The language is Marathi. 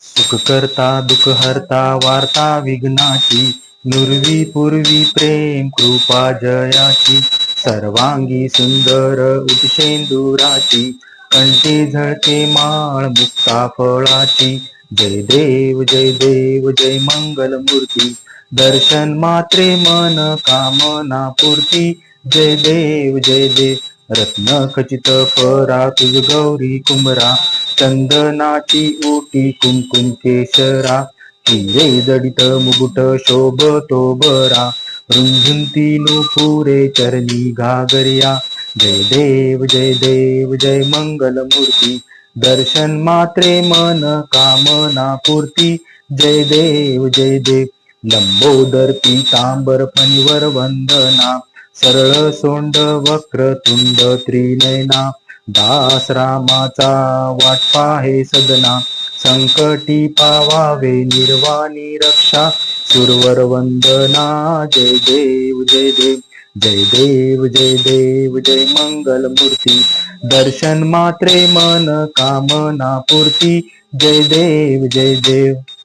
सुख करता दुख हरता वार्ता विघ्नाची नुरवी पूर्वी प्रेम कृपा जयाची सर्वांगी सुंदर उटशेंदुराची कंठी झळके माळ मुक्ता फळाची. जय देव जय देव जय मंगल मूर्ती दर्शन मात्रे मन कामना पूर्ती. जय देव जय देव. रत्न खचित परा तुझ गौरी कुमरा चंदनाची ओटी कुमकुम केशरा हिरे जडित मुकुट शोभतो बरा रुंझुंती नुपुरे चरणी घागरिया जय देव जय देव जय मंगल मूर्ती दर्शन मात्रे मन कामना पूर्ती जय देव जय देव लंबोदर पीतांबर फणीवर वंदना। सरळ सोंड वक्र तुंड त्रिनयना. दास रामाचा वाट पाहे सदना. संकटी पावावे निर्वाणी रक्षा. सुरवर वंदना. जय देव जय देव. जय देव जय देव जय मंगल मूर्ती. दर्शन मात्रे मन कामना पूर्ती. जय देव जय देव.